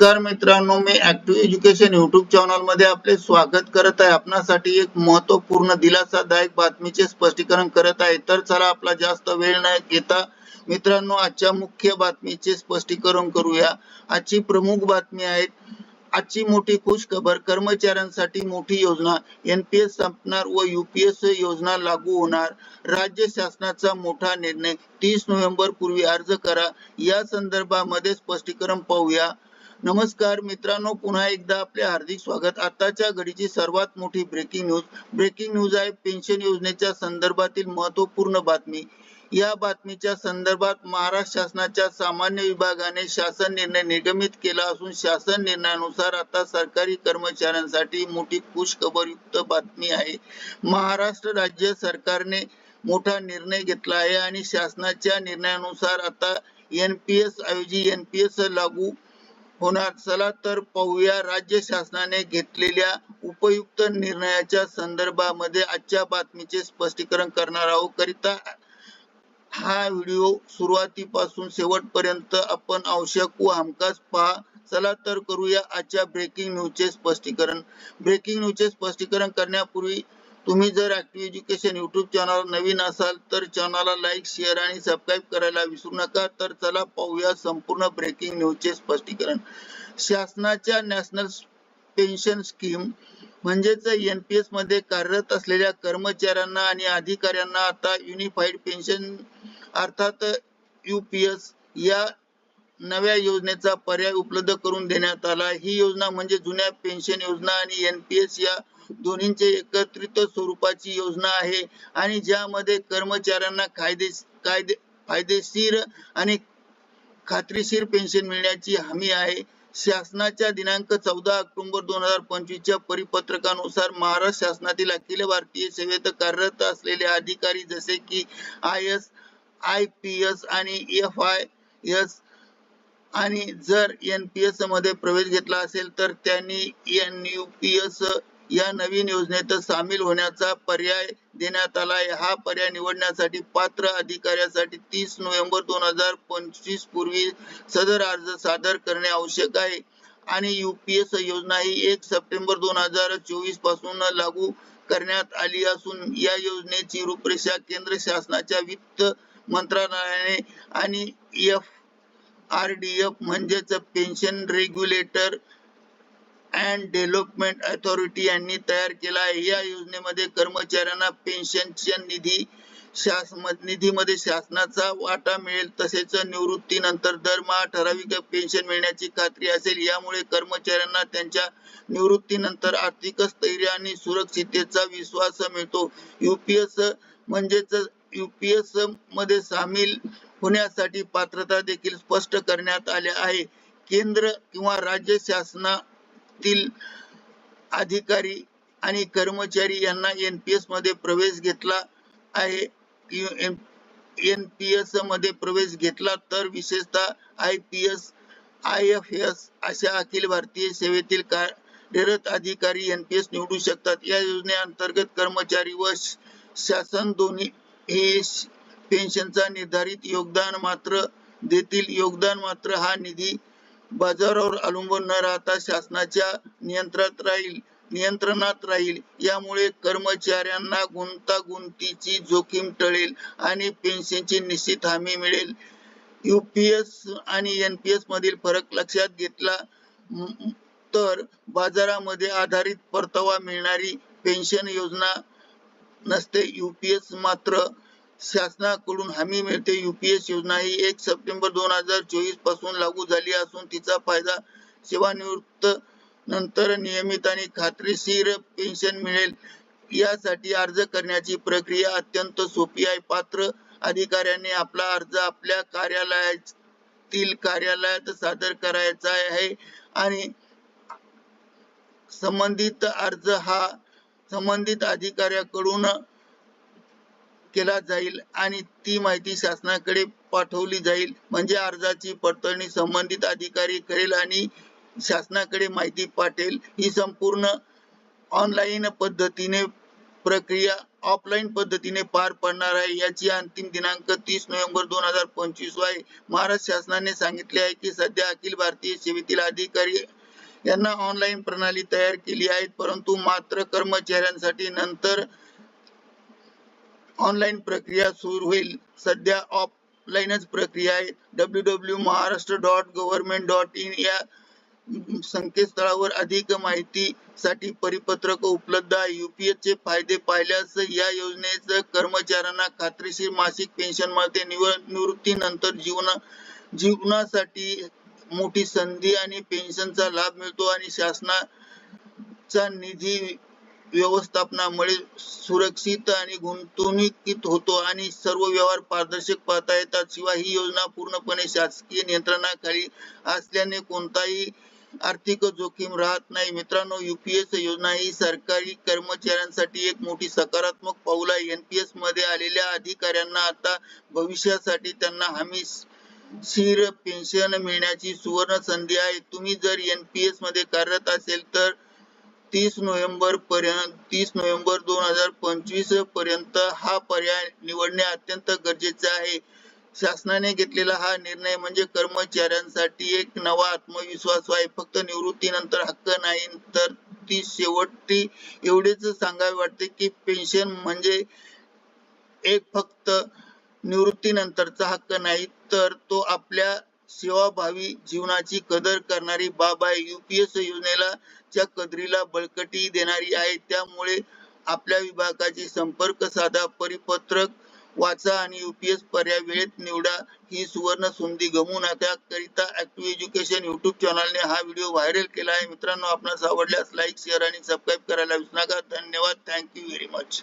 नमस्कार मित्रांनो मी ऍक्टिव्ह एज्युकेशन युट्यूब चॅनलमध्ये आपले स्वागत करत आहे. आपणासाठी एक महत्त्वपूर्ण दिलासादायक बातमीचे स्पष्टीकरण करत आहे. तर चला आपला जास्त वेळ न घेता मित्रांनो आजच्या मुख्य बातमीचे स्पष्टीकरण करूया. आजची प्रमुख बातमी आहे आजची मोठी खुश खबर कर्मचाऱ्यांसाठी मोठी योजना एनपीएस संपणार व युपीएस योजना लागू होणार. राज्य शासनाचा मोठा निर्णय तीस नोव्हेंबर पूर्वी अर्ज करा. या संदर्भामध्ये स्पष्टीकरण पाहूया. नमस्कार मित्रांनो पुन्हा एकदा आपले हार्दिक स्वागत. आताच्या घडीची सर्वात मोठी ब्रेकिंग न्यूज ब्रेकिंग न्यूज आहे पेन्शन योजनेच्या संदर्भातील महत्त्वपूर्ण बातमी. या बातमीच्या संदर्भात महाराष्ट्र शासनाच्या सामान्य विभागाने शासन निर्णय निगमित केला असून शासन निर्णयानुसार आता सरकारी कर्मचाऱ्यांसाठी मोठी खुशखबरयुक्त बातमी आहे. महाराष्ट्र राज्य सरकारने मोठा निर्णय घेतला आहे आणि शासनाच्या निर्णयानुसार आता एनपीएस ऐवजी एनपीएस लागू होणार. चला तर पाहूया राज्य शासनाने घेतलेल्या उपयुक्त निर्णयाच्या संदर्भामध्ये आजच्या बातमीचे स्पष्टीकरण करणार आहोत. करिता हा व्हिडिओ सुरुवातीपासून शेवटपर्यंत आपण आवश्यक व हमखास पहा. चला तर करूया आजच्या ब्रेकिंग न्यूजचे स्पष्टीकरण. ब्रेकिंग न्यूजचे स्पष्टीकरण करण्यापूर्वी तुम्ही जर ऍक्टिव्ह एज्युकेशन युट्यूब चॅनल नवीन असाल तर चॅनलला लाईक शेअर आणि सबस्क्राईब करायला विसरू नका. तर चला पाहूया संपूर्ण ब्रेकिंग न्यूजचे स्पष्टीकरण. शासनाच्या नॅशनल पेन्शन स्कीम म्हणजेच एन पी एसमध्ये कार्यरत असलेल्या कर्मचाऱ्यांना आणि अधिकाऱ्यांना आता युनिफाईड पेन्शन अर्थात युपीएस या नव्या योजनेचा पर्याय उपलब्ध करून देण्यात आला. ही योजना म्हणजे जुन्या पेन्शन योजना आणि एनपीएस या दोन्हींचे एकत्रित स्वरूपाची योजना आहे आणि ज्यामध्ये कर्मचाऱ्यांना कायदे कायदे फायदेशीर आणि खात्रीशीर पेन्शन मिळण्याची हमी आहे. शासनाच्या दिनांक चौदा ऑक्टोबर दोन हजार पंचवीसच्या परिपत्रकानुसार महाराष्ट्र शासनातील अखिल भारतीय सेवेत कार्यरत असलेले अधिकारी जसे की I S I P S आणि एफ आय एस आणि जर एन पी एसमध्ये प्रवेश घेतला असेल तर त्यांनी एन यू पी एस या नवीन योजनेत सामील होण्याचा पर्याय देण्यात आला हा पर्याय निवडण्यासाठी पात्र अधिकाऱ्यासाठी तीस नोव्हेंबर दोन हजार पंचवीस पूर्वी सदर अर्ज सादर करणे आवश्यक आहे. आणि युपीएस योजना ही एक सप्टेंबर दोन हजार चोवीसपासून लागू करण्यात आली असून या योजनेची रूपरेषा केंद्र शासनाच्या वित्त मंत्रालयाने आणि एफ आर डी एफ म्हणजेच pension regulator and development authority यांनी तयार केला आहे. या योजनेमध्ये कर्मचाऱ्यांना पेन्शनच्या निधी निधीमध्ये शासनाचा वाटा मिळेल तसेच निवृत्तीनंतर दरमहा ठराविक पेन्शन मिळण्याची खात्री असेल. यामुळे कर्मचाऱ्यांना त्यांच्या निवृत्तीनंतर आर्थिक स्थैर्य आणि सुरक्षिततेचा विश्वास मिळतो. युपीएस म्हणजेच युपीएसमध्ये सामील होण्यासाठी पात्रता देखील स्पष्ट करण्यात आले आहे. केंद्र किंवा राज्य शासनातील अधिकारी आणि कर्मचारी यांना एन पी एसमध्ये प्रवेश घेतला आहे. एन पी एसमध्ये प्रवेश घेतला तर विशेषतः I P S I F S अशा अखिल भारतीय सेवेतील कार्यरत अधिकारी एन पी एस निवडू शकतात. या योजनेअंतर्गत कर्मचारी व शासन दोन्ही हे पेन्शनचा निर्धारित योगदान मात्र देतील. योगदान मात्र हा निधी बाजारावर अवलंबून न राहता शासनाच्या नियंत्रणात राहील. नियंत्रणात राहील. यामुळे कर्मचाऱ्यांना गुंतागुंतीची जोखीम टळेल आणि पेन्शनची निश्चित हमी मिळेल. युपीएस आणि एनपीएस मधील फरक लक्षात घेतला तर बाजारामध्ये आधारित परतावा मिळणारी पेन्शन योजना नसते. युपीएस मात्र शासनाकडून हमी मिळते. युपीएस योजना ही एक सप्टेंबर दोन हजार चोवीसपासून लागू झाली असून तिचा फायदा सेवानिवृत्त नंतर नियमित आणि खात्रीशीर पेन्शन मिळेल. यासाठी अर्ज करण्याची प्रक्रिया अत्यंत सोपी आहे. पात्र अधिकाऱ्याने आपला अर्ज आपल्या कार्यालयातील कार्यालयात सादर करायचा आहे आणि संबंधित अर्ज हा संबंधित अधिकाऱ्याकडून केला जाईल आणि ती माहिती शासनाकडे पाठवली जाईल. म्हणजे अर्जाची पडताळणी संबंधित अधिकारी करेल आणि शासनाकडे माहिती पाठवेल. ही संपूर्ण ऑनलाईन पद्धतीने प्रक्रिया ऑफलाईन पद्धतीने पार पडणार आहे. याची अंतिम दिनांक तीस नोव्हेंबर दोन हजार पंचवीस आहे. महाराष्ट्र शासनाने सांगितले आहे की सध्या अखिल भारतीय सेवेतील अधिकारी यांना ऑनलाईन प्रणाली तयार केली आहे परंतु मात्र कर्मचाऱ्यांसाठी नंतर ऑनलाईन प्रक्रिया सुरू होईल. सध्या ऑफलाईनच प्रक्रिया आहे. W W Maharashtra dot government dot in या संकेतस्थळावर अधिक माहितीसाठी परिपत्रक उपलब्ध आहे. युपीएस चे फायदे पाहिल्यास या योजनेचं कर्मचाऱ्यांना खात्रीशीर मासिक पेन्शन मिळते. निव- निवृत्तीनंतर जीवन जीवनासाठी मोठी संधी आणि पेन्शनचा लाभ मिळतो आणि शासनाचा निधी व्यवस्थापनामुळे सुरक्षित आणि गुंतवणुकीत होतो आणि सर्व व्यवहार पारदर्शक पाहता येतात. शिवाय ही योजना पूर्णपणे शासकीय नियंत्रणाखाली असल्याने कोणताही आर्थिक जोखीम राहत नाही. मित्रांनो युपीएस योजना ही सरकारी कर्मचाऱ्यांसाठी एक मोठी सकारात्मक पाऊल आहे. एनपीएसमध्ये आलेल्या अधिकाऱ्यांना आता भविष्यासाठी त्यांना हमी स्थिर पेन्शन मिळण्याची सुवर्ण संधी आहे. तुम्ही जर एनपीएसमध्ये कार्यरत असेल तर तीस नोव्हेंबर पर्यंत तीस नोव्हेंबर दोन हजार पंचवीसपर्यंत हा पर्याय निवडणे अत्यंत गरजेचे आहे. शासनाने घेतलेला हा निर्णय म्हणजे कर्मचाऱ्यांसाठी एक नवा आत्मविश्वास आहे. फक्त निवृत्तीनंतर हक्क नाही तर ती शेवटी एवढेच सांगावे वाटते की पेन्शन म्हणजे एक फक्त निवृत्तीनंतरचा हक्क नाही तर तो आपल्या सेवाभावी जीवनाची कदर करणारी बाब आहे युपीएस योजनेला च्या कदरीला बळकटी देणारी आहे. त्यामुळे आपल्या विभागाची संपर्क साधा परिपत्रक वाचा आणि युपीएस पर्याय वेळेत निवडा ही सुवर्ण संधी गमू नका करिता ऍक्टिव्ह एज्युकेशन युट्यूब चॅनलने हा व्हिडिओ व्हायरल केला आहे. मित्रांनो आपणास आवडल्यास लाईक शेअर आणि सबस्क्राईब करायला विसरू नका. धन्यवाद. Thank you very much